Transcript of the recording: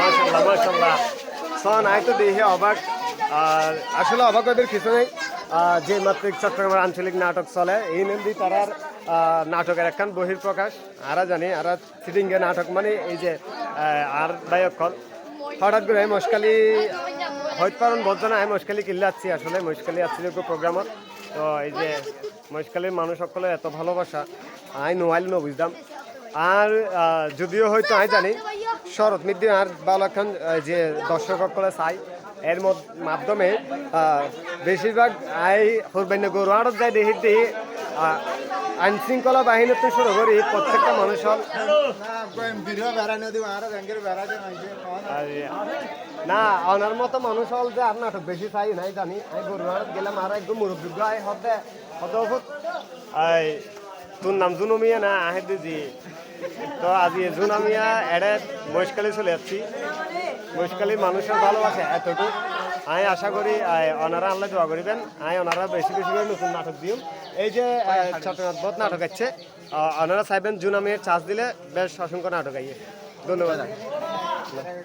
মাশাল্লাহ মাশাল্লাহ সন, আয় তো দেখে, অবাক। আর আসলে অবাক ওদের কিছু নেই। যে মাত্রিক চট্টগ্রামের আঞ্চলিক নাটক চলে, এই নন্দী তারার নাটকের একখান বহির প্রকাশ আরা জানি, আরা সিটিংয়ে নাটক মানে এই যে আর দায়কল হঠাৎ করে আমি মশকালি হয়তো পারেন, বলতো না আমি মশকালি আসছি আসলে মশকালি যোগ্য প্রোগ্রামত। তো এই যে মশকালির মানুষ সকলে এত ভালোবাসা, আই নোয়াইল ন বুঝতাম আর যদিও হয়তো আমি জানি শরৎ মিদ্দিন আর বালাখান যে দর্শক সকলে চাই এর মাধ্যমে বেশিরভাগ আই হরবান্য গরু আড়ত যায় দেখি দেখি আইন শৃঙ্খলা বাহিনী তো শুরু করি, প্রত্যেকটা মানুষ হল ভিডিও বেড়ানো দিব আর ব্যাংকের বেড়াতে নাইছে আর না ওনার মতো মানুষ হল যে আর নাটক বেশি চাই নাই, জানি। আমি গরুয়াড়ত গেলাম আর একদম মুরব্বী আই হতে, হত তোর নাম জুনমিয়া না, আহে দিজি তো আজি আমি এড়ে মহেশকালী চলে যাচ্ছি মহেশকালীর মানুষের ভালোবাসে এতটুকু। আমি আশা করি ওনারা আল্লাহ দোয়া করিবেন। আমি ওনারা বেশি বেশি করে নতুন নাটক দিও। এই যে চট্টগ্রাম বোধ নাটক আছে ওনারা চাইবেন জুনামিয়ার চার্জ দিলে বেশ অসংখ্য নাটক আইয়ে। ধন্যবাদ।